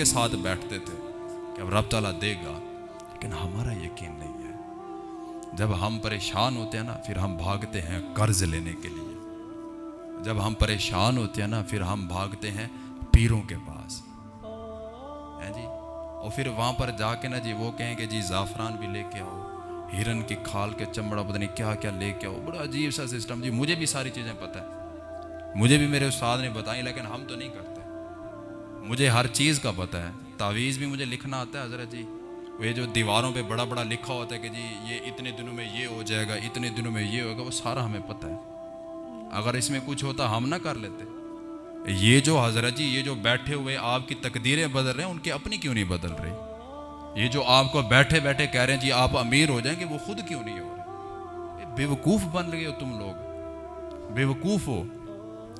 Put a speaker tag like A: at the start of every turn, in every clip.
A: के साथ बैठते थे कि अब रब ताला देगा, लेकिन हमारा यकीन नहीं है। जब हम परेशान होते हैं ना, फिर हम भागते हैं कर्ज लेने के लिए। जब हम परेशान होते हैं ना, फिर हम भागते हैं पीरों के पास। हैं जी? और फिर वहाँ पर जाके ना जी वो कहें कि जी ज़ाफ़रान भी लेके आओ, हिरन की खाल के चमड़ा पता नहीं क्या क्या लेके आओ। बड़ा अजीब सा सिस्टम जी, मुझे भी सारी चीज़ें पता है। मुझे भी मेरे उस्ताद ने बताई, लेकिन हम तो नहीं करते। मुझे हर चीज़ का पता है। तावीज़ भी मुझे लिखना आता है, हज़रत जी। वे जो दीवारों पे बड़ा बड़ा लिखा होता है कि जी, ये इतने दिनों में ये हो जाएगा, इतने दिनों में ये होगा, वो सारा हमें पता है। अगर इसमें कुछ होता, हम ना कर लेते। ये जो हज़रत जी, ये जो बैठे हुए आपकी तकदीरें बदल रहे हैं, उनकी अपनी क्यों नहीं बदल रही? ये जो आपको बैठे बैठे कह रहे हैं, जी, आप अमीर हो जाएँगे, वो खुद क्यों नहीं हो रहे? बेवकूफ़ बन गए हो तुम लोग। बेवकूफ़ हो।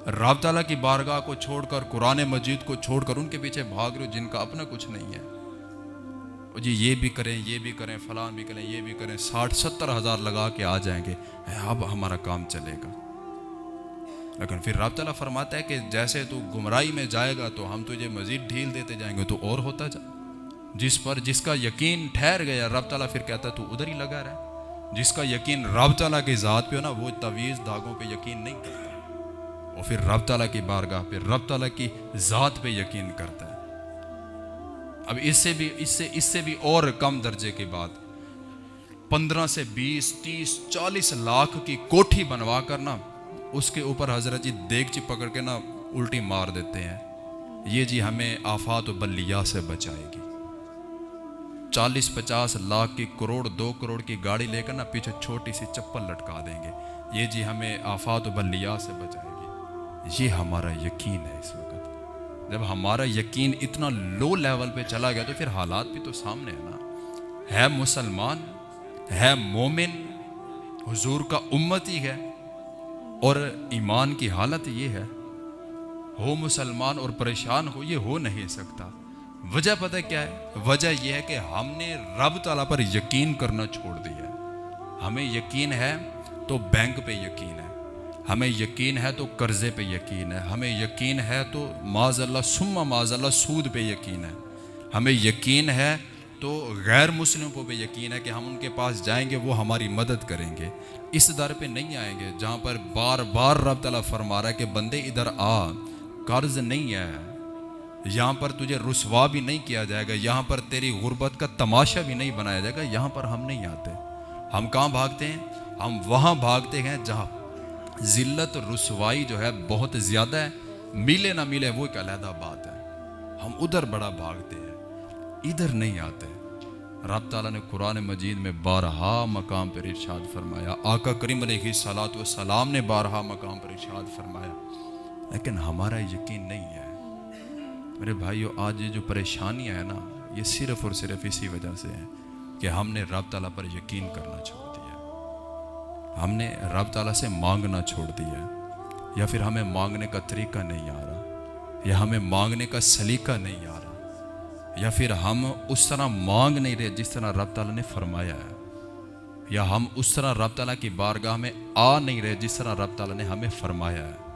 A: रब ताला की बारगाह को छोड़कर, कुरान मजीद को छोड़कर उनके पीछे भाग रहे हो जिनका अपना कुछ नहीं है। जी, ये भी करें, ये भी करें, फलान भी करें, ये भी करें, साठ सत्तर हज़ार लगा के आ जाएँगे। अब हमारा काम चलेगा। लेकिन फिर रब तला फरमाता है कि जैसे तू गुमराही में जाएगा तो हम तुझे मजीद ढील देते जाएँगे तो और होता जा। जिस पर जिसका यकीन ठहर गया रब तला फिर कहता तू उधर ही लगा रहा। जिसका यकीन रब तला की ज़ात पे हो ना, वो तवीज़ धागों पे यकीन नहीं करता। और फिर रब तला की बारगाह पे रब तला की ज़ात पे यकीन करता है। अब इससे भी, इससे इससे भी और कम दर्जे की बात पंद्रह से बीस, तीस, चालीस लाख की कोठी बनवा कर ना, उसके ऊपर हज़रत जी देगची पकड़ के ना उल्टी मार देते हैं। ये जी हमें आफात बल्लिया से बचाएगी। चालीस, पचास लाख की करोड़, दो करोड़ की गाड़ी लेकर ना पीछे छोटी सी चप्पल लटका देंगे। ये जी हमें आफात बल्लिया से बचाएगी। ये हमारा यकीन है इस वक्त। जब हमारा यकीन इतना लो लेवल पे चला गया तो फिर हालात भी तो सामने है ना। है मुसलमान, है मोमिन, हुजूर का उम्मती है और ईमान की हालत ये है। हो मुसलमान और परेशान हो, ये हो नहीं सकता। वजह पता क्या है? वजह यह है कि हमने रब ताला पर यकीन करना छोड़ दिया हमें यकीन है तो बैंक पे यकीन है। हमें यकीन है तो कर्जे पे यकीन है, हमें यकीन है तो माजल्ला सुम्मा माजल्ला सूद पे यकीन है। हमें यकीन है तो गैर मुस्लिमों पे यकीन है कि हम उनके पास जाएँगे, वो हमारी मदद करेंगे। इस दर पे नहीं आएँगे जहाँ पर बार बार रब तला फरमा रहा है कि बंदे इधर आ, कर्ज नहीं है। यहाँ पर तुझे रसवा भी नहीं किया जाएगा, यहाँ पर तेरी गुर्बत का तमाशा भी नहीं बनाया जाएगा, यहाँ पर हम नहीं आते। हम कहाँ भागते हैं? हम वहाँ भागते हैं जहाँ ज़िल्लत रसवाई जो है बहुत ज़्यादा है। मिले ना मिले वो एक अलहदा बात है। हम उधर बड़ा भागते हैं, इधर नहीं आते। रब ताला ने कुरान मजीद में बारहा मकाम पर इरशाद फरमाया। आका करीम सलात सलाम ने बारहा मकाम पर इरशाद फरमाया। लेकिन हमारा यकीन नहीं है। मेरे भाइयों, आज ये जो परेशानियाँ हैं ना, ये सिर्फ़ और सिर्फ़ इसी वजह से है कि हमने रब ताला पर यकीन करना दिया हमने रब ताला से मांगना छोड़ दिया। या फिर हमें मांगने का तरीका नहीं आ रहा, या हमें मांगने का सलीका नहीं आ रहा, या फिर हम उस तरह मांग नहीं रहे जिस तरह रब ताला ने फरमाया है, या हम उस तरह रब ताला की बारगाह में आ नहीं रहे जिस तरह रब ताला ने हमें फरमाया है।